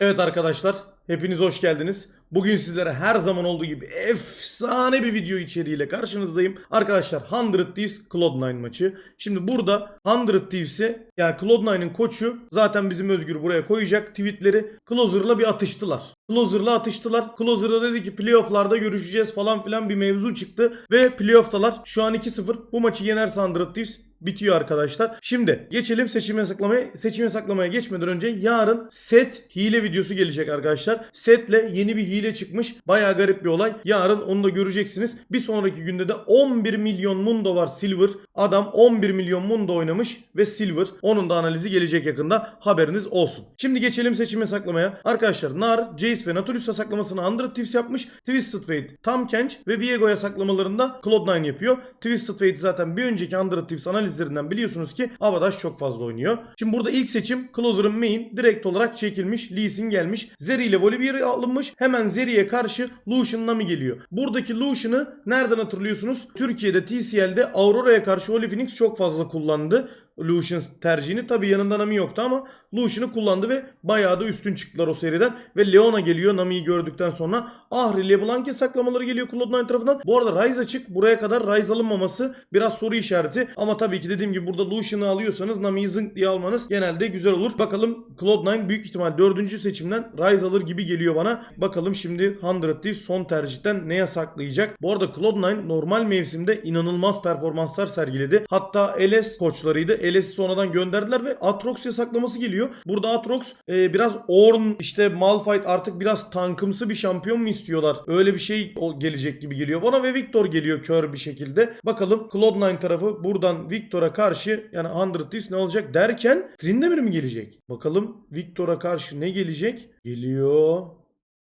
Evet arkadaşlar, hepiniz hoş geldiniz. Bugün sizlere her zaman olduğu gibi efsane bir video içeriğiyle karşınızdayım. Arkadaşlar 100 Thieves Cloud9 maçı. Şimdi burada 100 Thieves'i yani Cloud9'ın koçu zaten bizim Özgür buraya koyacak tweetleri Closer'la bir atıştılar. Closer'la atıştılar. Closer'da dedi ki playoff'larda görüşeceğiz falan filan bir mevzu çıktı. Ve playoff'talar. Şu an 2-0. Bu maçı yenerse 100 Thieves bitiyor arkadaşlar. Şimdi geçelim seçim yasaklamaya. Seçim yasaklamaya geçmeden önce yarın set hile videosu gelecek arkadaşlar. Setle yeni bir hile çıkmış. Bayağı garip bir olay. Yarın onu da göreceksiniz. Bir sonraki günde de 11 milyon mundo var silver. Adam 11 milyon mundo oynamış ve silver. Onun da analizi gelecek yakında. Haberiniz olsun. Şimdi geçelim seçim yasaklamaya. Arkadaşlar Nar, Jace ve Nautilus yasaklamasını 100 Thieves yapmış. Twisted Fate, Tam Kench ve Viego yasaklamalarında Cloud9 yapıyor. Twisted Fate zaten bir önceki 100 Thieves analizlerinden biliyorsunuz ki Avadaş çok fazla oynuyor. Şimdi burada ilk seçim Closer'ın main direkt olarak çekilmiş. Lee Sin gelmiş. Zeri ile Volibear alınmış. Hemen Zeri'ye karşı Lucian Nami geliyor. Buradaki Lucian'ı nereden hatırlıyorsunuz? Türkiye'de TCL'de Aurora'ya karşı Holy Phoenix çok fazla kullandı. Lucian tercihini. Tabi yanında Nami yoktu ama Lucian'ı kullandı ve bayağı da üstün çıktılar o seriden. Ve Leona geliyor Nami'yi gördükten sonra. Ahri LeBlanc yasaklamaları geliyor Cloud9 tarafından. Bu arada Ryze açık. Buraya kadar Ryze alınmaması biraz soru işareti. Ama tabii ki dediğim gibi burada Lucian'ı alıyorsanız Nami'yi zınk diye almanız genelde güzel olur. Bakalım Cloud9 büyük ihtimal 4. seçimden Ryze alır gibi geliyor bana. Bakalım şimdi 100 Thieves son tercihten ne yasaklayacak? Bu arada Cloud9 normal mevsimde inanılmaz performanslar sergiledi. Hatta LS koçlarıydı. LS'i sonradan gönderdiler ve Atrox yasaklaması geliyor. Burada Atrox e, biraz Ornn işte Malphite artık biraz tankımsı bir şampiyon mu istiyorlar? Öyle bir şey gelecek gibi geliyor bana ve Victor geliyor kör bir şekilde. Bakalım Cloud9 tarafı buradan Victor'a karşı yani 100 Thieves ne olacak derken Trindamir mi gelecek? Bakalım Victor'a karşı ne gelecek? Geliyor.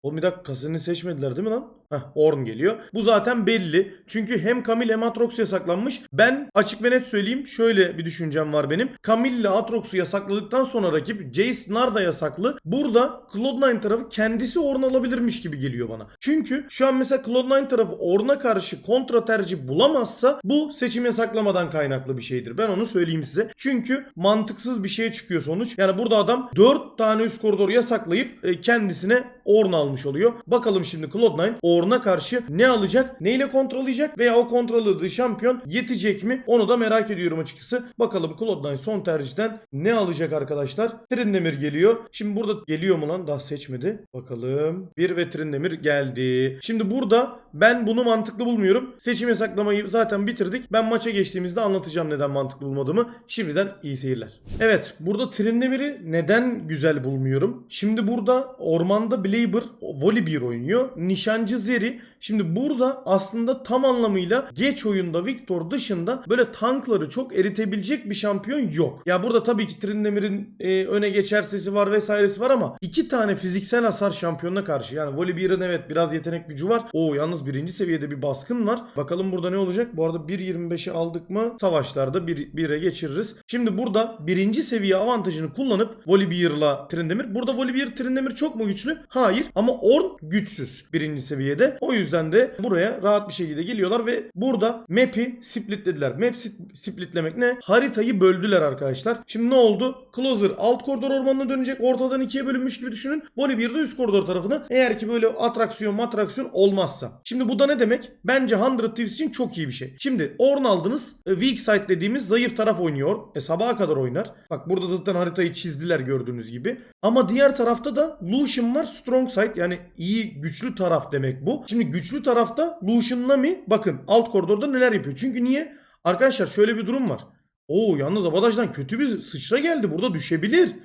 Oğlum bir dakika kasını seçmediler değil mi lan? Heh, Orn geliyor. Bu zaten belli. Çünkü hem Camille hem Atrox yasaklanmış. Ben açık ve net söyleyeyim. Şöyle bir düşüncem var benim. Camille ile Atrox'u yasakladıktan sonra rakip Jace Nar da yasaklı. Burada Cloud9 tarafı kendisi Orn alabilirmiş gibi geliyor bana. Çünkü şu an mesela Cloud9 tarafı Orn'a karşı kontra tercih bulamazsa bu seçim yasaklamadan kaynaklı bir şeydir. Ben onu söyleyeyim size. Çünkü mantıksız bir şeye çıkıyor sonuç. Yani burada adam 4 tane üst koridor yasaklayıp e, kendisine Orn almış oluyor. Bakalım şimdi Cloud9 Orn'a karşı ne alacak? Neyle kontrollayacak? Veya o kontrolladığı şampiyon yetecek mi? Onu da merak ediyorum açıkçası. Bakalım Cloud9 son tercihten ne alacak arkadaşlar? Trindemir geliyor. Şimdi burada geliyor mu lan? Daha seçmedi. Bakalım. Bir ve Trindemir geldi. Şimdi burada ben bunu mantıklı bulmuyorum. Seçim yasaklamayı zaten bitirdik. Ben maça geçtiğimizde anlatacağım neden mantıklı bulmadığımı. Şimdiden iyi seyirler. Evet burada Trindemir'i neden güzel bulmuyorum? Şimdi burada ormanda Blaber Volibear oynuyor. Nişancı Zeri. Şimdi burada aslında tam anlamıyla geç oyunda Victor dışında böyle tankları çok eritebilecek bir şampiyon yok. Ya burada tabii ki Trindemir'in e, öne geçer sesi var vesairesi var ama iki tane fiziksel hasar şampiyonuna karşı. Yani Volibear'ın evet biraz yetenek gücü var. Oo yalnız birinci seviyede bir baskın var. Bakalım burada ne olacak? Bu arada 1.25'i aldık mı savaşlarda 1'e geçiririz. Şimdi burada birinci seviye avantajını kullanıp Volibear'la Trindamir. Burada Volibear Trindamir çok mu güçlü? Hayır. Ama Orn güçsüz birinci seviyede. O yüzden de buraya rahat bir şekilde geliyorlar ve burada map'i splitlediler. Map split- splitlemek ne? Haritayı böldüler arkadaşlar. Şimdi ne oldu? Closer alt koridor ormanına dönecek. Ortadan ikiye bölünmüş gibi düşünün. Volibear da üst koridor tarafına. Eğer ki böyle atraksiyon matraksiyon olmazsa. Şimdi bu da ne demek? Bence 100 Thieves için çok iyi bir şey. Şimdi Orn aldınız. E, Weak side dediğimiz zayıf taraf oynuyor. E sabaha kadar oynar. Bak burada zaten haritayı çizdiler gördüğünüz gibi. Ama diğer tarafta da Lucian var. Strong side yani iyi güçlü taraf demek bu. Şimdi güçlü tarafta Lucian Nami bakın alt koridorda neler yapıyor. Çünkü niye? Arkadaşlar şöyle bir durum var. Oo yalnız Abadaj'dan kötü bir sıçra geldi. Burada düşebilir.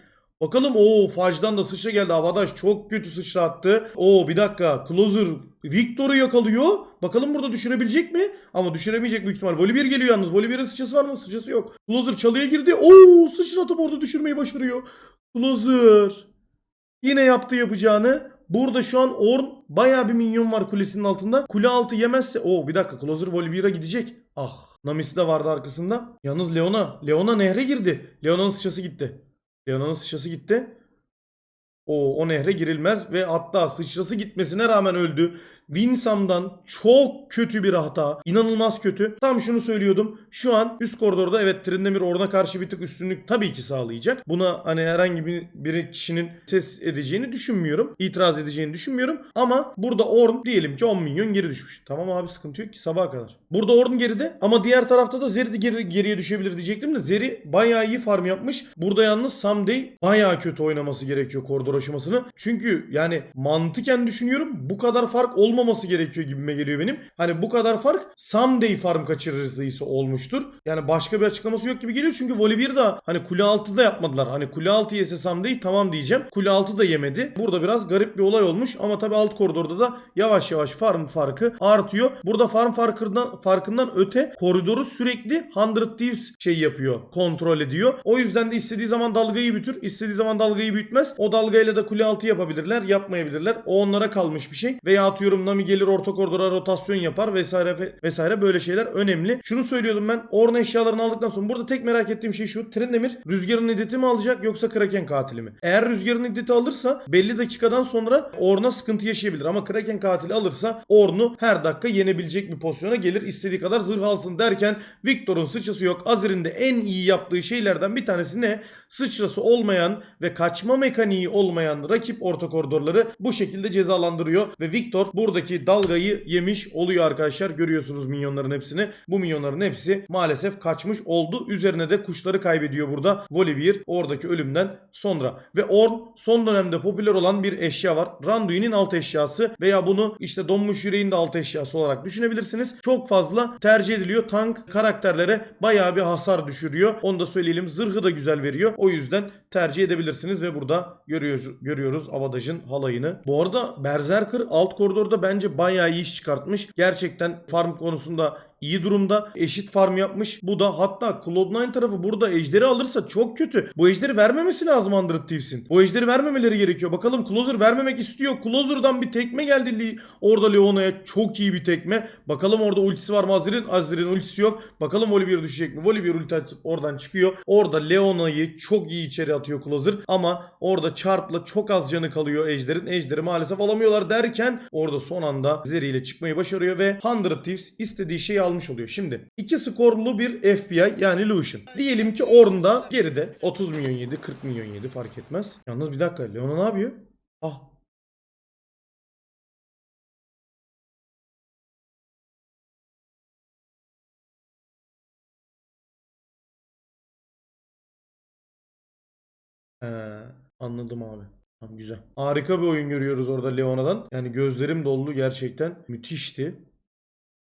Bakalım o Faj'dan da sıçra geldi. Abadaş çok kötü sıçra attı. Oo bir dakika. Closer Victor'u yakalıyor. Bakalım burada düşürebilecek mi? Ama düşüremeyecek büyük ihtimal. Volibear geliyor yalnız. Volibear'ın sıçrası var mı? Sıçrası yok. Closer çalıya girdi. Oo sıçratıp orada düşürmeyi başarıyor. Closer. Yine yaptı yapacağını. Burada şu an Orn bayağı bir minyon var kulesinin altında. Kule altı yemezse... Oo bir dakika Closer Volibear'a gidecek. Ah Namisi de vardı arkasında. Yalnız Leona. Leona nehre girdi. Leona'nın sıçrası gitti. Leona'nın sıçrası gitti. O, o nehre girilmez ve hatta sıçrası gitmesine rağmen öldü. Winsam'dan çok kötü bir hata. İnanılmaz kötü. Tam şunu söylüyordum. Şu an üst koridorda evet Trindamir Orn'a karşı bir tık üstünlük tabii ki sağlayacak. Buna hani herhangi bir, bir kişinin ses edeceğini düşünmüyorum. İtiraz edeceğini düşünmüyorum. Ama burada Orn diyelim ki 10 milyon geri düşmüş. Tamam abi sıkıntı yok ki sabaha kadar. Burada Orn geride ama diğer tarafta da Zeri de geri, geriye düşebilir diyecektim de Zeri bayağı iyi farm yapmış. Burada yalnız Someday bayağı kötü oynaması gerekiyor koridor aşamasını. Çünkü yani mantıken düşünüyorum bu kadar fark olmaması gerekiyor gibime geliyor benim. Hani bu kadar fark Someday farm kaçırırızlıysa olmuştur. Yani başka bir açıklaması yok gibi geliyor. Çünkü Voli 1 da hani kule altı da yapmadılar. Hani kule altı yese Someday tamam diyeceğim. Kule altı da yemedi. Burada biraz garip bir olay olmuş ama tabii alt koridorda da yavaş yavaş farm farkı artıyor. Burada farm farkından farkından öte koridoru sürekli 100 Thieves şey yapıyor. Kontrol ediyor. O yüzden de istediği zaman dalgayı büyütür. istediği zaman dalgayı büyütmez. O dalgayla da kule altı yapabilirler. Yapmayabilirler. O onlara kalmış bir şey. Veya atıyorum Nami gelir orta koridora rotasyon yapar vesaire vesaire böyle şeyler önemli. Şunu söylüyordum ben. Orna eşyalarını aldıktan sonra burada tek merak ettiğim şey şu. Trindemir rüzgarın iddeti mi alacak yoksa Kraken katili mi? Eğer rüzgarın iddeti alırsa belli dakikadan sonra Orna sıkıntı yaşayabilir. Ama Kraken katili alırsa Orn'u her dakika yenebilecek bir pozisyona gelir. İstediği kadar zırh alsın derken Victor'un sıçrası yok. Azir'in de en iyi yaptığı şeylerden bir tanesi ne? Sıçrası olmayan ve kaçma mekaniği olmayan rakip orta koridorları bu şekilde cezalandırıyor. Ve Victor buradaki dalgayı yemiş oluyor arkadaşlar. Görüyorsunuz minyonların hepsini. Bu minyonların hepsi maalesef kaçmış oldu. Üzerine de kuşları kaybediyor burada. Volibear oradaki ölümden sonra. Ve Orn son dönemde popüler olan bir eşya var. Randuin'in alt eşyası veya bunu işte donmuş yüreğin de alt eşyası olarak düşünebilirsiniz. Çok fazla tercih ediliyor. Tank karakterlere bayağı bir hasar düşürüyor. Onu da söyleyelim. Zırhı da güzel veriyor. O yüzden tercih edebilirsiniz ve burada görüyoruz, görüyoruz Avadaj'ın halayını. Bu arada Berserker alt koridorda bence bayağı iyi iş çıkartmış. Gerçekten farm konusunda iyi durumda. Eşit farm yapmış. Bu da hatta Cloud9 tarafı burada ejderi alırsa çok kötü. Bu ejderi vermemesi lazım Hundred Thieves'in. Bu ejderi vermemeleri gerekiyor. Bakalım Closer vermemek istiyor. Closer'dan bir tekme geldi Lee. Orada Leona'ya çok iyi bir tekme. Bakalım orada ultisi var mı Azir'in? Azir'in ultisi yok. Bakalım Volibear düşecek mi? Volibear ulti oradan çıkıyor. Orada Leona'yı çok iyi içeri atıyor Closer. Ama orada Charp'la çok az canı kalıyor Ejder'in. Ejder'i maalesef alamıyorlar derken orada son anda Zeri ile çıkmayı başarıyor ve Hundred Thieves istediği şeyi almış oluyor. Şimdi iki skorlu bir FBI yani Lucian. Diyelim ki Ornn'da geride 30 milyon yedi 40 milyon yedi fark etmez. Yalnız bir dakika Leona ne yapıyor? Ah He, anladım abi. Tamam güzel. Harika bir oyun görüyoruz orada Leona'dan. Yani gözlerim doldu gerçekten. Müthişti.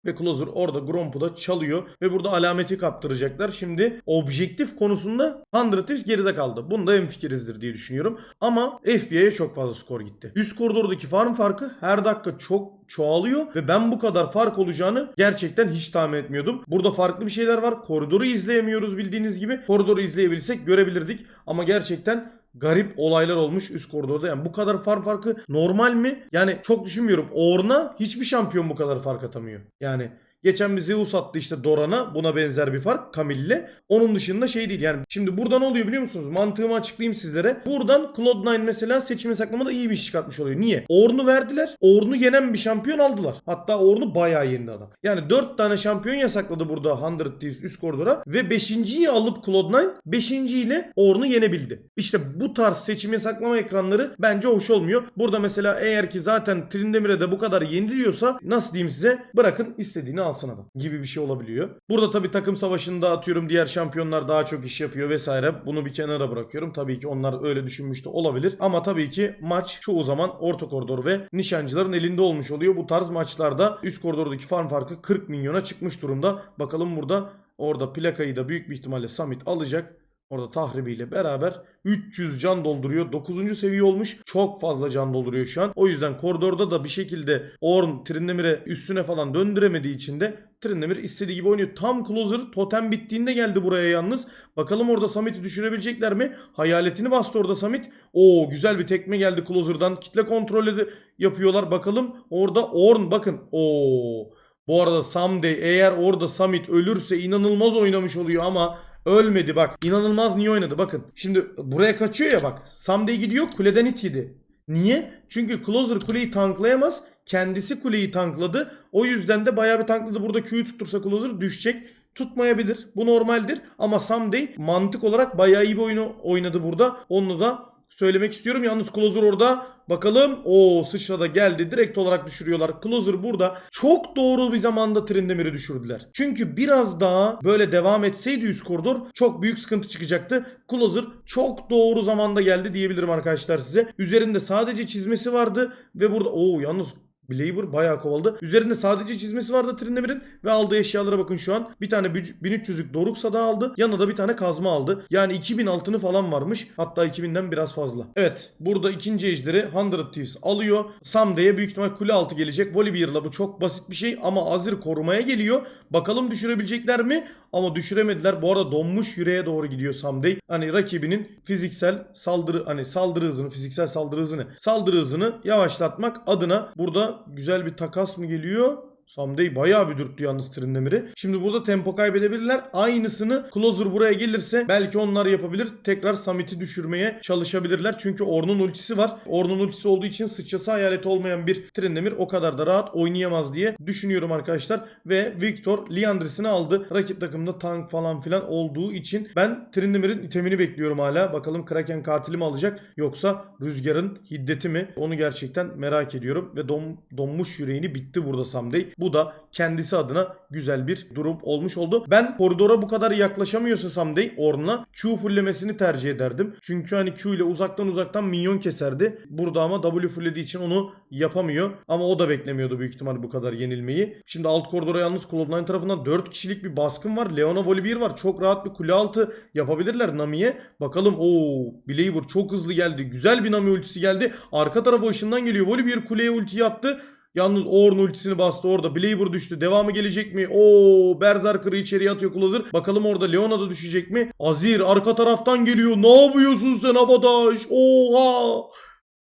Ve Closer orada Gromp'u da çalıyor. Ve burada alameti kaptıracaklar. Şimdi objektif konusunda 100 Thieves geride kaldı. Bunda en fikirizdir diye düşünüyorum. Ama FBI'ye çok fazla skor gitti. Üst koridordaki farm farkı her dakika çok çoğalıyor. Ve ben bu kadar fark olacağını gerçekten hiç tahmin etmiyordum. Burada farklı bir şeyler var. Koridoru izleyemiyoruz bildiğiniz gibi. Koridoru izleyebilsek görebilirdik. Ama gerçekten garip olaylar olmuş üst koridorda. Yani bu kadar farm farkı normal mi? Yani çok düşünmüyorum. Orna hiçbir şampiyon bu kadar fark atamıyor. Yani Geçen bir Zeus attı işte Doran'a. Buna benzer bir fark Camille'le. Onun dışında şey değil. Yani şimdi burada ne oluyor biliyor musunuz? Mantığımı açıklayayım sizlere. Buradan Cloud9 mesela seçimi saklamada iyi bir iş çıkartmış oluyor. Niye? Orn'u verdiler. Orn'u yenen bir şampiyon aldılar. Hatta Orn'u bayağı yendi adam. Yani 4 tane şampiyon yasakladı burada 100 Thieves üst koridora. Ve 5.yi alıp Cloud9 5. ile Orn'u yenebildi. İşte bu tarz seçim yasaklama ekranları bence hoş olmuyor. Burada mesela eğer ki zaten Trindemir'e de bu kadar yeniliyorsa nasıl diyeyim size bırakın istediğini alsın adam gibi bir şey olabiliyor. Burada tabii takım savaşında atıyorum diğer şampiyonlar daha çok iş yapıyor vesaire. Bunu bir kenara bırakıyorum. Tabii ki onlar öyle düşünmüş de olabilir. Ama tabii ki maç çoğu zaman orta koridor ve nişancıların elinde olmuş oluyor. Bu tarz maçlarda üst koridordaki farm farkı 40 milyona çıkmış durumda. Bakalım burada orada plakayı da büyük bir ihtimalle Summit alacak. Orada tahribiyle beraber 300 can dolduruyor. 9. seviye olmuş. Çok fazla can dolduruyor şu an. O yüzden koridorda da bir şekilde Orn Trindemir'e üstüne falan döndüremediği için de Trindemir istediği gibi oynuyor. Tam closer totem bittiğinde geldi buraya yalnız. Bakalım orada Samit'i düşürebilecekler mi? Hayaletini bastı orada Samit. Oo güzel bir tekme geldi closer'dan. Kitle kontrolü yapıyorlar. Bakalım orada Orn bakın. Oo. Bu arada Someday eğer orada Samit ölürse inanılmaz oynamış oluyor ama Ölmedi bak. İnanılmaz niye oynadı bakın. Şimdi buraya kaçıyor ya bak. Someday gidiyor kuleden hit yedi. Niye? Çünkü Closer kuleyi tanklayamaz. kendisi kuleyi tankladı. O yüzden de bayağı bir tankladı. Burada Q'yu tuttursa Closer düşecek. Tutmayabilir. Bu normaldir. Ama Someday mantık olarak bayağı iyi bir oyunu oynadı burada. Onu da söylemek istiyorum. Yalnız Closer orada bakalım. o sıçrada geldi. Direkt olarak düşürüyorlar. Closer burada çok doğru bir zamanda Trindemir'i düşürdüler. Çünkü biraz daha böyle devam etseydi üst koridor çok büyük sıkıntı çıkacaktı. Closer çok doğru zamanda geldi diyebilirim arkadaşlar size. Üzerinde sadece çizmesi vardı ve burada o yalnız Blaber bayağı kovaladı. Üzerinde sadece çizmesi vardı Trindemir'in ve aldığı eşyalara bakın şu an. Bir tane 1300'lük Doruk Sada aldı. Yanına da bir tane kazma aldı. Yani 2000 altını falan varmış. Hatta 2000'den biraz fazla. Evet burada ikinci ejderi 100 Thieves alıyor. Samday'e büyük ihtimal kule altı gelecek. Volibear'la bu çok basit bir şey ama Azir korumaya geliyor. Bakalım düşürebilecekler mi? Ama düşüremediler. Bu arada donmuş yüreğe doğru gidiyor Someday. Hani rakibinin fiziksel saldırı hani saldırı hızını, fiziksel saldırı hızını, saldırı hızını yavaşlatmak adına burada güzel bir takas mı geliyor? Someday bayağı bir dürttü yalnız Trindemir'i. Şimdi burada tempo kaybedebilirler. Aynısını Closer buraya gelirse belki onlar yapabilir. Tekrar Summit'i düşürmeye çalışabilirler. Çünkü Ornn'un ultisi var. Ornn'un ultisi olduğu için sıçrası hayaleti olmayan bir Trindemir o kadar da rahat oynayamaz diye düşünüyorum arkadaşlar. Ve Victor Liandris'ini aldı. Rakip takımda tank falan filan olduğu için ben Trindemir'in itemini bekliyorum hala. Bakalım Kraken katili mi alacak yoksa Rüzgar'ın hiddeti mi? Onu gerçekten merak ediyorum. Ve don, donmuş yüreğini bitti burada Someday. Bu da kendisi adına güzel bir durum olmuş oldu. Ben koridora bu kadar yaklaşamıyorsa Someday Ornn'a Q fullemesini tercih ederdim. Çünkü hani Q ile uzaktan uzaktan minyon keserdi. Burada ama W fullediği için onu yapamıyor. Ama o da beklemiyordu büyük ihtimal bu kadar yenilmeyi. Şimdi alt koridora yalnız Cloud9 tarafından 4 kişilik bir baskın var. Leona Volibear var. Çok rahat bir kule altı yapabilirler Nami'ye. Bakalım o Blaber çok hızlı geldi. Güzel bir Nami ultisi geldi. Arka tarafa ışından geliyor. Volibear kuleye ultiyi attı. Yalnız Ornn ultisini bastı orada. Blaber düştü. Devamı gelecek mi? Oo Berserker'ı içeriye atıyor Closer. Bakalım orada Leona da düşecek mi? Azir arka taraftan geliyor. Ne yapıyorsun sen Abadaş? Oha!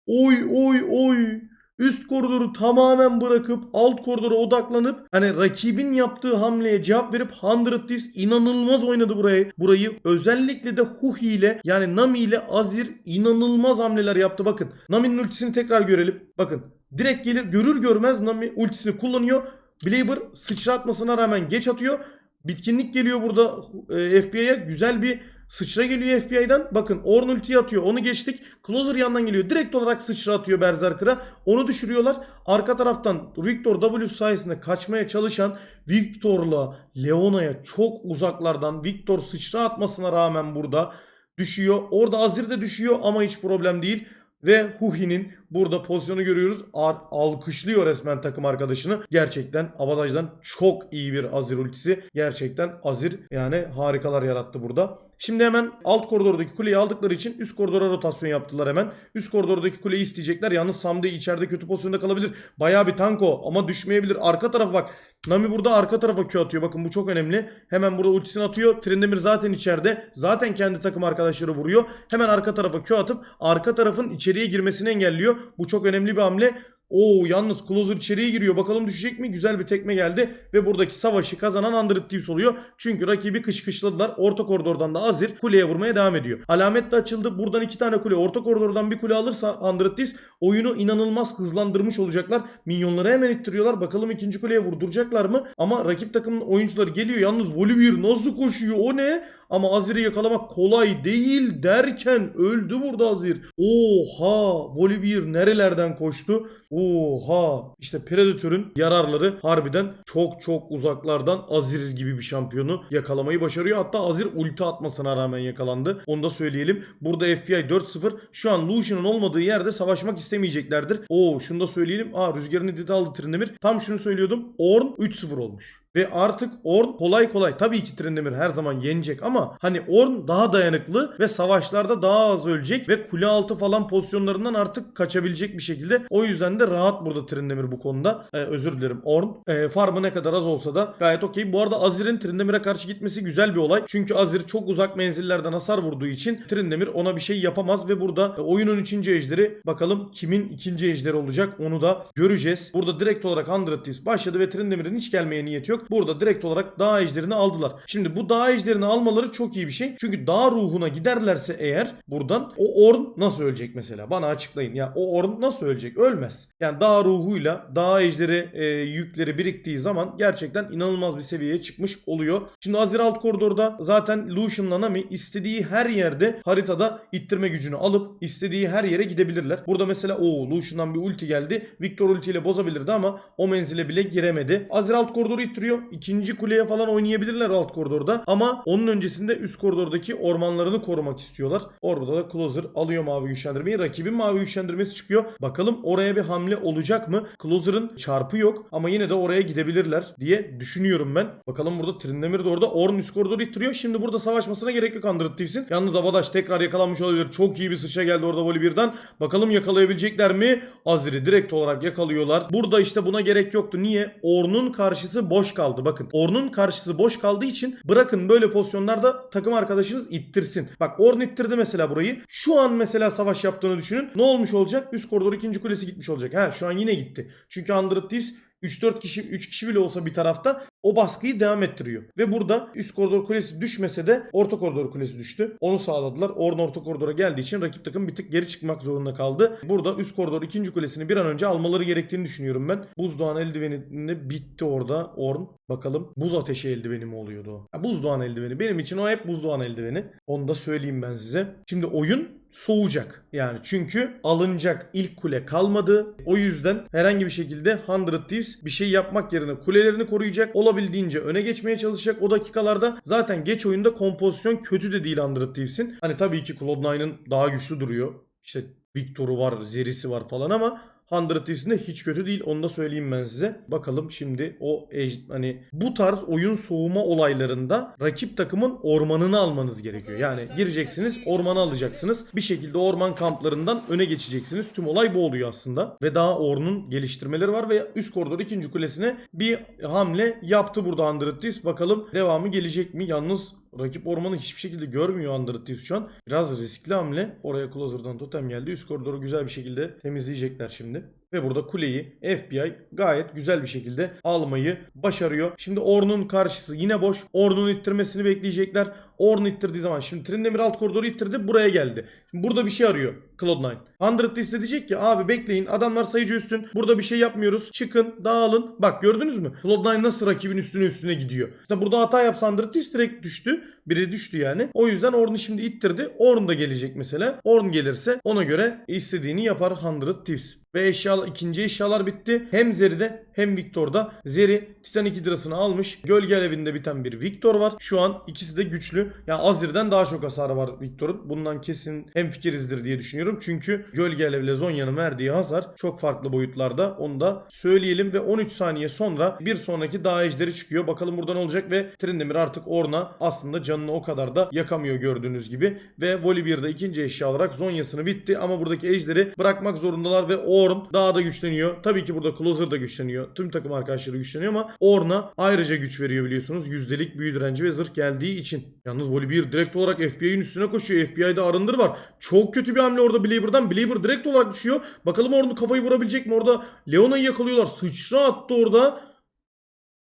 Oy oy oy. Üst koridoru tamamen bırakıp alt koridora odaklanıp hani rakibin yaptığı hamleye cevap verip 100 Thieves inanılmaz oynadı burayı. Burayı özellikle de Huhi ile yani Nami ile Azir inanılmaz hamleler yaptı. Bakın Nami'nin ultisini tekrar görelim. Bakın direkt gelir görür görmez Nami ultisini kullanıyor. Blaber sıçratmasına rağmen geç atıyor. Bitkinlik geliyor burada e, FBI'ye güzel bir sıçra geliyor FBI'den. Bakın Ornn ultiyi atıyor. Onu geçtik. Closer yandan geliyor. Direkt olarak sıçra atıyor Berserker'a. Onu düşürüyorlar. Arka taraftan Victor W sayesinde kaçmaya çalışan Victor'la Leona'ya çok uzaklardan Victor sıçra atmasına rağmen burada düşüyor. Orada Azir de düşüyor ama hiç problem değil. Ve Huhi'nin burada pozisyonu görüyoruz. Alkışlıyor resmen takım arkadaşını. Gerçekten Abadaj'dan çok iyi bir Azir ultisi. Gerçekten Azir yani harikalar yarattı burada. Şimdi hemen alt koridordaki kuleyi aldıkları için üst koridora rotasyon yaptılar hemen. Üst koridordaki kuleyi isteyecekler. Yalnız Samde içeride kötü pozisyonda kalabilir. Bayağı bir tanko ama düşmeyebilir. Arka taraf bak. Nami burada arka tarafa Q atıyor. Bakın bu çok önemli. Hemen burada ultisini atıyor. Trindemir zaten içeride. Zaten kendi takım arkadaşları vuruyor. Hemen arka tarafa Q atıp arka tarafın içeriye girmesini engelliyor. Bu çok önemli bir hamle. Oo yalnız Closer içeriye giriyor. Bakalım düşecek mi? Güzel bir tekme geldi. Ve buradaki savaşı kazanan Hundred Thieves oluyor. Çünkü rakibi kışkışladılar. Orta koridordan da Azir kuleye vurmaya devam ediyor. Alamet de açıldı. Buradan iki tane kule. Orta koridordan bir kule alırsa Hundred Thieves oyunu inanılmaz hızlandırmış olacaklar. Minyonları hemen ittiriyorlar. Bakalım ikinci kuleye vurduracaklar mı? Ama rakip takımın oyuncuları geliyor. Yalnız Volibear nasıl koşuyor? O ne? Ama Azir'i yakalamak kolay değil derken öldü burada Azir. Oha! Volibear nerelerden koştu? Oha! İşte Predator'ın yararları harbiden çok çok uzaklardan Azir gibi bir şampiyonu yakalamayı başarıyor. Hatta Azir ulti atmasına rağmen yakalandı. Onu da söyleyelim. Burada FBI 4-0. Şu an Lucian'ın olmadığı yerde savaşmak istemeyeceklerdir. Oo şunu da söyleyelim. Aa rüzgarın editi aldı Trindemir. Tam şunu söylüyordum. Orn 3-0 olmuş. Ve artık Orn kolay kolay tabii ki Trindemir her zaman yenecek ama hani Orn daha dayanıklı ve savaşlarda daha az ölecek ve kule altı falan pozisyonlarından artık kaçabilecek bir şekilde. O yüzden de rahat burada Trindemir bu konuda. Ee, özür dilerim Orn. Ee, farmı ne kadar az olsa da gayet okey. Bu arada Azir'in Trindemir'e karşı gitmesi güzel bir olay. Çünkü Azir çok uzak menzillerden hasar vurduğu için Trindemir ona bir şey yapamaz ve burada e, oyunun 3. ejderi bakalım kimin ikinci ejderi olacak onu da göreceğiz. Burada direkt olarak 100 Thieves başladı ve Trindemir'in hiç gelmeye niyeti yok. Burada direkt olarak dağ ejderini aldılar. Şimdi bu dağ ejderini almaları çok iyi bir şey. Çünkü dağ ruhuna giderlerse eğer buradan o Orn nasıl ölecek mesela? Bana açıklayın. Ya o Orn nasıl ölecek? Ölmez. Yani dağ ruhuyla dağ ejderi e, yükleri biriktiği zaman gerçekten inanılmaz bir seviyeye çıkmış oluyor. Şimdi Azir alt koridorda zaten Lucian'la Nami istediği her yerde haritada ittirme gücünü alıp istediği her yere gidebilirler. Burada mesela o Lucian'dan bir ulti geldi. Victor ultiyle bozabilirdi ama o menzile bile giremedi. Azir alt koridoru ittiriyor. İkinci kuleye falan oynayabilirler alt koridorda. Ama onun öncesinde üst koridordaki ormanlarını korumak istiyorlar. Orada da Closer alıyor mavi güçlendirmeyi. Rakibin mavi güçlendirmesi çıkıyor. Bakalım oraya bir hamle olacak mı? Closer'ın çarpı yok ama yine de oraya gidebilirler diye düşünüyorum ben. Bakalım burada Trindamir de orada. Orn üst koridoru ittiriyor. Şimdi burada savaşmasına gerek yok Android Thieves'in. Yalnız Abadaş tekrar yakalanmış olabilir. Çok iyi bir sıçra geldi orada Voli birden. Bakalım yakalayabilecekler mi? Azir'i direkt olarak yakalıyorlar. Burada işte buna gerek yoktu. Niye? Orn'un karşısı boş kaldı. Bakın Orn'un karşısı boş kaldığı için bırakın böyle pozisyonlarda takım arkadaşınız ittirsin. Bak Orn ittirdi mesela burayı. Şu an mesela savaş yaptığını düşünün. Ne olmuş olacak? Üst koridor ikinci kulesi gitmiş olacak. Ha şu an yine gitti. Çünkü Android Thieves 3-4 kişi 3 kişi bile olsa bir tarafta o baskıyı devam ettiriyor. Ve burada üst koridor kulesi düşmese de orta koridor kulesi düştü. Onu sağladılar. Orn orta koridora geldiği için rakip takım bir tık geri çıkmak zorunda kaldı. Burada üst koridor ikinci kulesini bir an önce almaları gerektiğini düşünüyorum ben. Buzdoğan eldiveninde bitti orada Orn. Bakalım buz ateşi eldiveni mi oluyordu o? Ha, buzdoğan eldiveni. Benim için o hep buzdoğan eldiveni. Onu da söyleyeyim ben size. Şimdi oyun soğuyacak. Yani çünkü alınacak ilk kule kalmadı. O yüzden herhangi bir şekilde 100 Thieves bir şey yapmak yerine kulelerini koruyacak. Olabildiğince öne geçmeye çalışacak. O dakikalarda zaten geç oyunda kompozisyon kötü de değil 100 Thieves'in. Hani tabii ki Cloud9'ın daha güçlü duruyor. İşte Victor'u var, Zeri'si var falan ama 100 Thieves'in de hiç kötü değil. Onu da söyleyeyim ben size. Bakalım şimdi o hani bu tarz oyun soğuma olaylarında rakip takımın ormanını almanız gerekiyor. Yani gireceksiniz, ormanı alacaksınız. Bir şekilde orman kamplarından öne geçeceksiniz. Tüm olay bu oluyor aslında. Ve daha Orn'un geliştirmeleri var ve üst koridor ikinci kulesine bir hamle yaptı burada 100 Thieves. Bakalım devamı gelecek mi? Yalnız Rakip ormanı hiçbir şekilde görmüyor Under Thieves şu an. Biraz riskli hamle. Oraya Closer'dan totem geldi. Üst koridoru güzel bir şekilde temizleyecekler şimdi. Ve burada kuleyi FBI gayet güzel bir şekilde almayı başarıyor. Şimdi Orn'un karşısı yine boş. Orn'un ittirmesini bekleyecekler. Orn ittirdiği zaman şimdi Trindamir alt koridoru ittirdi buraya geldi. Şimdi burada bir şey arıyor Cloud9. 100 Thieves de diyecek ki abi bekleyin adamlar sayıcı üstün. Burada bir şey yapmıyoruz. Çıkın dağılın. Bak gördünüz mü? Cloud9 nasıl rakibin üstüne üstüne gidiyor. İşte burada hata yapsa 100 Thieves direkt düştü. Biri düştü yani. O yüzden Orn'u şimdi ittirdi. Orn da gelecek mesela. Orn gelirse ona göre istediğini yapar 100 Thieves. Ve eşya, ikinci eşyalar bitti. Hem Zeri'de hem Victor'da. Zeri Titan 2 lirasını almış. Gölge alevinde biten bir Victor var. Şu an ikisi de güçlü. Yani Azir'den daha çok hasarı var Victor'un. Bundan kesin hem fikirizdir diye düşünüyorum. Çünkü Gölge Alev'le Zonya'nın verdiği hasar çok farklı boyutlarda. Onu da söyleyelim ve 13 saniye sonra bir sonraki dağ ejderi çıkıyor. Bakalım burada ne olacak ve Trindamir artık Orn'a aslında canını o kadar da yakamıyor gördüğünüz gibi. Ve Volibear'da ikinci eşya olarak Zonya'sını bitti ama buradaki ejderi bırakmak zorundalar ve Orn daha da güçleniyor. Tabii ki burada Closer da güçleniyor. Tüm takım arkadaşları güçleniyor ama Orn'a ayrıca güç veriyor biliyorsunuz. Yüzdelik büyü direnci ve zırh geldiği için. Yalnız Volibear direkt olarak FBI'nin üstüne koşuyor. FBI'de arındır var. Çok kötü bir hamle orada Blaber'dan. Blaber direkt olarak düşüyor. Bakalım Orn'u kafayı vurabilecek mi? Orada Leona'yı yakalıyorlar. Sıçra attı orada.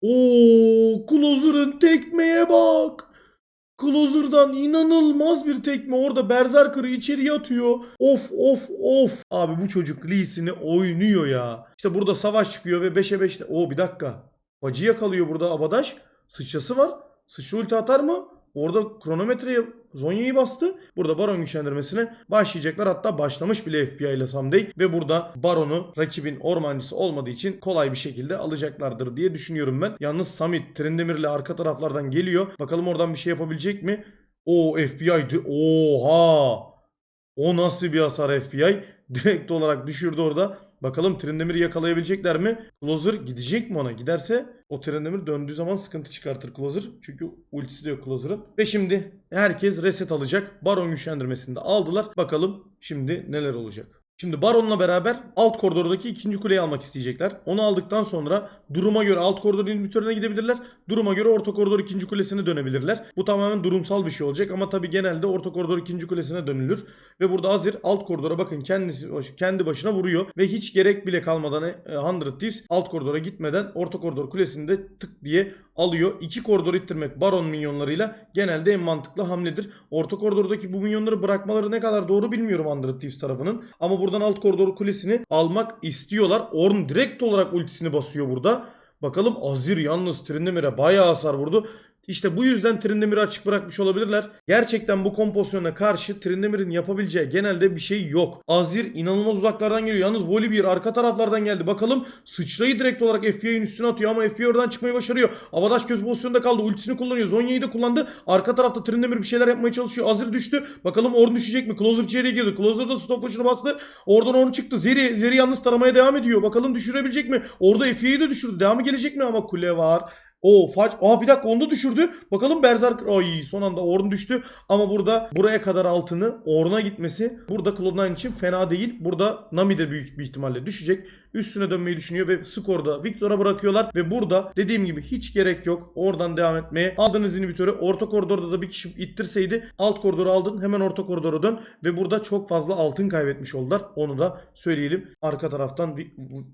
Oo, Closer'ın tekmeye bak. Closer'dan inanılmaz bir tekme orada Berserker'ı içeriye atıyor. Of of of. Abi bu çocuk Lee'sini oynuyor ya. İşte burada savaş çıkıyor ve 5'e 5'te. Oo bir dakika. Bacı yakalıyor burada Abadaş. Sıçrası var. Sıçra ulti atar mı? Orada kronometreye Zonya'yı bastı. Burada Baron güçlendirmesine başlayacaklar. Hatta başlamış bile FBI ile Someday. Ve burada Baron'u rakibin ormancısı olmadığı için kolay bir şekilde alacaklardır diye düşünüyorum ben. Yalnız Samit Trindemir'le arka taraflardan geliyor. Bakalım oradan bir şey yapabilecek mi? O FBI. Oha! O nasıl bir hasar FBI? Direkt olarak düşürdü orada. Bakalım Trindemir'i yakalayabilecekler mi? Closer gidecek mi ona? Giderse o Trindamir döndüğü zaman sıkıntı çıkartır Closer. Çünkü ultisi de yok Closer'ın. Ve şimdi herkes reset alacak. Baron güçlendirmesini de aldılar. Bakalım şimdi neler olacak. Şimdi Baron'la beraber alt koridordaki ikinci kuleyi almak isteyecekler. Onu aldıktan sonra duruma göre alt koridor inhibitörüne gidebilirler. Duruma göre orta koridor ikinci kulesine dönebilirler. Bu tamamen durumsal bir şey olacak ama tabi genelde orta koridor ikinci kulesine dönülür. Ve burada Azir alt koridora bakın kendisi kendi başına vuruyor ve hiç gerek bile kalmadan e, 100 Thieves alt koridora gitmeden orta koridor kulesinde tık diye alıyor. İki koridor ittirmek Baron minyonlarıyla genelde en mantıklı hamledir. Orta koridordaki bu minyonları bırakmaları ne kadar doğru bilmiyorum Android Thieves tarafının. Ama buradan alt koridor kulesini almak istiyorlar. Orn direkt olarak ultisini basıyor burada. Bakalım Azir yalnız Trindamer'e bayağı hasar vurdu. İşte bu yüzden Trindamer'i açık bırakmış olabilirler. Gerçekten bu kompozisyona karşı Trindamer'in yapabileceği genelde bir şey yok. Azir inanılmaz uzaklardan geliyor. Yalnız Volibear arka taraflardan geldi. Bakalım sıçrayı direkt olarak FBI'nin üstüne atıyor ama FBI oradan çıkmayı başarıyor. Avadaş göz pozisyonda kaldı. Ultisini kullanıyor. Zonya'yı da kullandı. Arka tarafta Tryndamere bir şeyler yapmaya çalışıyor. Azir düştü. Bakalım Orn düşecek mi? Closer içeriye girdi. Closer da stop push'unu bastı. Oradan Orn çıktı. Zeri, Zeri yalnız taramaya devam ediyor. Bakalım düşürebilecek mi? Orada FBI'yi de düşürdü. Devamı gelecek mi? Ama kule var. O faç. Aa bir dakika onu da düşürdü. Bakalım Berserk. Ay son anda Orn düştü. Ama burada buraya kadar altını Orn'a gitmesi burada Cloud9 için fena değil. Burada Nami de büyük bir ihtimalle düşecek. Üstüne dönmeyi düşünüyor ve skorda Victor'a bırakıyorlar. Ve burada dediğim gibi hiç gerek yok. Oradan devam etmeye. Aldığınız inhibitörü orta koridorda da bir kişi ittirseydi alt koridoru aldın. Hemen orta koridora dön. Ve burada çok fazla altın kaybetmiş oldular. Onu da söyleyelim. Arka taraftan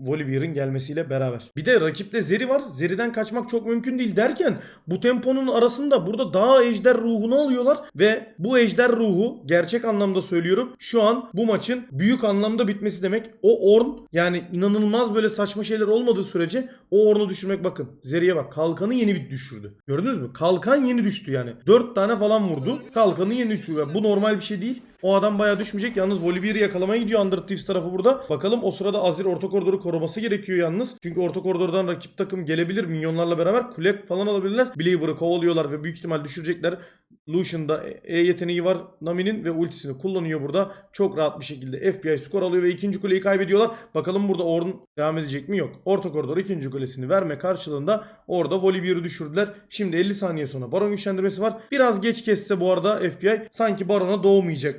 Volibear'ın gelmesiyle beraber. Bir de rakipte Zeri var. Zeri'den kaçmak çok mümkün değil derken bu temponun arasında burada daha ejder ruhunu alıyorlar ve bu ejder ruhu gerçek anlamda söylüyorum şu an bu maçın büyük anlamda bitmesi demek. O Orn yani inanılmaz böyle saçma şeyler olmadığı sürece o Orn'u düşürmek bakın. Zeri'ye bak kalkanı yeni bir düşürdü. Gördünüz mü? Kalkan yeni düştü yani. 4 tane falan vurdu. Kalkanı yeni düşürdü. Bu normal bir şey değil. O adam bayağı düşmeyecek. Yalnız Volibear'ı yakalamaya gidiyor Under Thieves tarafı burada. Bakalım o sırada Azir orta koridoru koruması gerekiyor yalnız. Çünkü orta koridordan rakip takım gelebilir. Minyonlarla beraber kule falan alabilirler. Believer'ı kovalıyorlar ve büyük ihtimal düşürecekler. Lucian'da E yeteneği var Nami'nin ve ultisini kullanıyor burada. Çok rahat bir şekilde FBI skor alıyor ve ikinci kuleyi kaybediyorlar. Bakalım burada Orn devam edecek mi? Yok. Orta koridor ikinci kulesini verme karşılığında orada Volibear'ı düşürdüler. Şimdi 50 saniye sonra Baron güçlendirmesi var. Biraz geç kesse bu arada FBI sanki Baron'a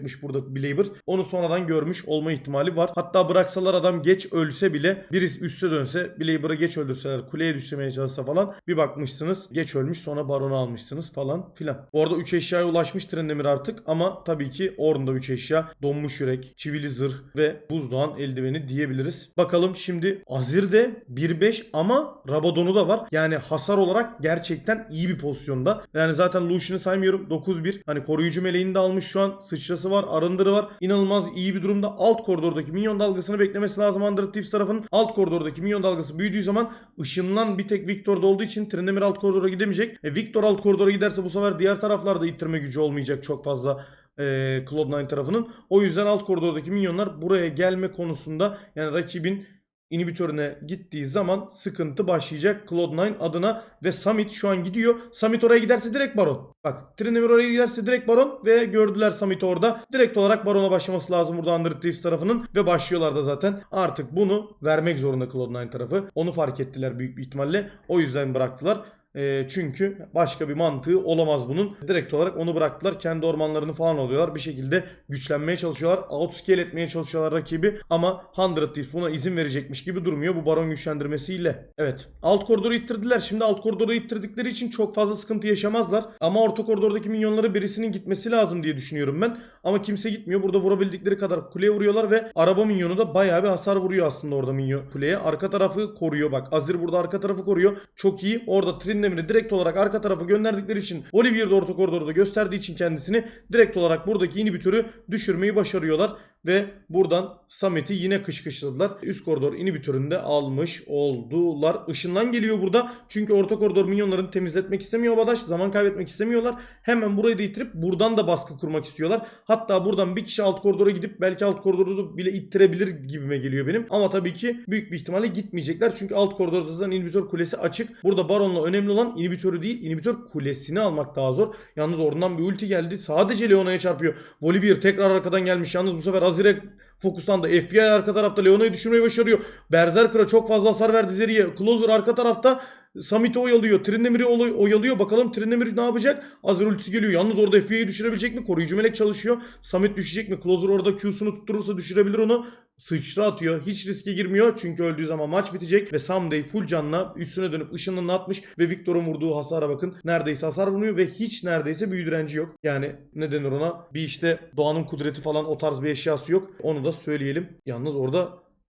doğmayacakmış burada Believer. Onu sonradan görmüş olma ihtimali var. Hatta bıraksalar adam geç ölse bile birisi üste dönse Believer'ı geç öldürseler kuleye düşürmeye çalışsa falan bir bakmışsınız geç ölmüş sonra Baron'u almışsınız falan filan. Bu arada 3 eşyaya ulaşmış Trendemir artık ama tabii ki Ornn'da 3 eşya donmuş yürek, çivili zırh ve buzdoğan eldiveni diyebiliriz. Bakalım şimdi Azir'de 1-5 ama Rabadon'u da var. Yani hasar olarak gerçekten iyi bir pozisyonda. Yani zaten Lucian'ı saymıyorum 9-1. Hani koruyucu meleğini de almış şu an. Sıçrası var, arındırı var. İnanılmaz iyi bir durumda. Alt koridordaki minyon dalgasını beklemesi lazım Android Thieves tarafının. Alt koridordaki minyon dalgası büyüdüğü zaman ışınlan bir tek Victor'da olduğu için Trendemir alt koridora gidemeyecek. E, Victor alt koridora giderse bu sefer diğer taraflarda ittirme gücü olmayacak çok fazla e, Cloud9 tarafının. O yüzden alt koridordaki minyonlar buraya gelme konusunda yani rakibin inhibitörüne gittiği zaman sıkıntı başlayacak Cloud9 adına ve Summit şu an gidiyor. Summit oraya giderse direkt Baron. Bak Trinimir oraya giderse direkt Baron ve gördüler Summit orada. Direkt olarak Baron'a başlaması lazım burada Under Thieves tarafının ve başlıyorlar da zaten. Artık bunu vermek zorunda Cloud9 tarafı. Onu fark ettiler büyük bir ihtimalle. O yüzden bıraktılar. E, çünkü başka bir mantığı olamaz bunun. Direkt olarak onu bıraktılar. Kendi ormanlarını falan alıyorlar. Bir şekilde güçlenmeye çalışıyorlar. Outscale etmeye çalışıyorlar rakibi. Ama 100 Thieves buna izin verecekmiş gibi durmuyor bu baron güçlendirmesiyle. Evet. Alt koridoru ittirdiler. Şimdi alt koridoru ittirdikleri için çok fazla sıkıntı yaşamazlar. Ama orta koridordaki minyonları birisinin gitmesi lazım diye düşünüyorum ben. Ama kimse gitmiyor. Burada vurabildikleri kadar kuleye vuruyorlar ve araba minyonu da bayağı bir hasar vuruyor aslında orada minyon kuleye. Arka tarafı koruyor bak. Azir burada arka tarafı koruyor. Çok iyi. Orada Trindemir'i direkt olarak arka tarafı gönderdikleri için Olivier de orta koridorda gösterdiği için kendisini direkt olarak buradaki inhibitörü düşürmeyi başarıyorlar. Ve buradan Samet'i yine kışkışladılar. Üst koridor inhibitörünü de almış oldular. Işınlan geliyor burada. Çünkü orta koridor minyonlarını temizletmek istemiyor Badaş. Zaman kaybetmek istemiyorlar. Hemen burayı da itirip buradan da baskı kurmak istiyorlar. Hatta buradan bir kişi alt koridora gidip belki alt koridoru bile ittirebilir gibime geliyor benim. Ama tabii ki büyük bir ihtimalle gitmeyecekler. Çünkü alt koridorda zaten inhibitör kulesi açık. Burada Baron'la önemli olan inhibitörü değil inhibitör kulesini almak daha zor. Yalnız oradan bir ulti geldi. Sadece Leona'ya çarpıyor. Volibear tekrar arkadan gelmiş. Yalnız bu sefer Azir'e fokuslandı. FBI arka tarafta Leona'yı düşürmeyi başarıyor. Berserker'a çok fazla hasar verdi Zeri'ye. Closer arka tarafta Summit'i oyalıyor. Trindemir'i oy- oyalıyor. Bakalım Trindemir ne yapacak? Azir ultisi geliyor. Yalnız orada FBI'yi düşürebilecek mi? Koruyucu melek çalışıyor. Summit düşecek mi? Closer orada Q'sunu tutturursa düşürebilir onu. Sıçra atıyor. Hiç riske girmiyor. Çünkü öldüğü zaman maç bitecek. Ve Someday full canla üstüne dönüp ışınını atmış. Ve Victor'un vurduğu hasara bakın. Neredeyse hasar vurmuyor ve hiç neredeyse büyü direnci yok. Yani ne denir ona? Bir işte doğanın kudreti falan o tarz bir eşyası yok. Onu da söyleyelim. Yalnız orada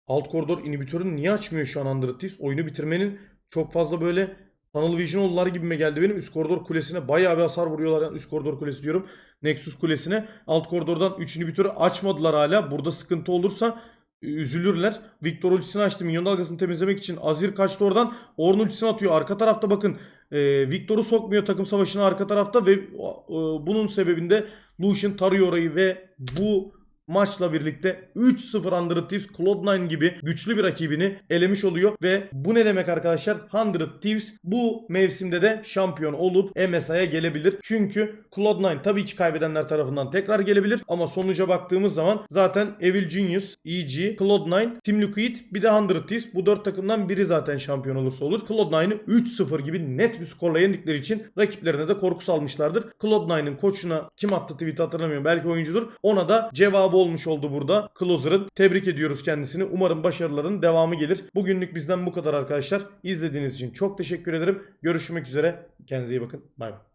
alt koridor inhibitörünü niye açmıyor şu an Android Thieves? Oyunu bitirmenin çok fazla böyle Tunnel Vision oldular gibime geldi benim. Üst koridor kulesine bayağı bir hasar vuruyorlar. Yani üst koridor kulesi diyorum. Nexus kulesine. Alt koridordan 3 inhibitörü açmadılar hala. Burada sıkıntı olursa üzülürler. Victor ultisini açtı. Minyon dalgasını temizlemek için. Azir kaçtı oradan. Ornn ultisini atıyor. Arka tarafta bakın. E, Victor'u sokmuyor takım savaşına arka tarafta ve e, bunun sebebinde Lucian tarıyor orayı ve bu maçla birlikte 3-0 Hundred Thieves Cloud9 gibi güçlü bir rakibini elemiş oluyor ve bu ne demek arkadaşlar? Hundred Thieves bu mevsimde de şampiyon olup MSI'ye gelebilir. Çünkü Cloud9 tabii ki kaybedenler tarafından tekrar gelebilir ama sonuca baktığımız zaman zaten Evil Genius, EG, Cloud9, Team Liquid bir de Hundred Thieves bu dört takımdan biri zaten şampiyon olursa olur. Cloud9'ı 3-0 gibi net bir skorla yendikleri için rakiplerine de korku salmışlardır. Cloud9'ın koçuna kim attı tweet hatırlamıyorum belki oyuncudur. Ona da cevabı olmuş oldu burada. Closer'ın. Tebrik ediyoruz kendisini. Umarım başarıların devamı gelir. Bugünlük bizden bu kadar arkadaşlar. İzlediğiniz için çok teşekkür ederim. Görüşmek üzere. Kendinize iyi bakın. Bay bay.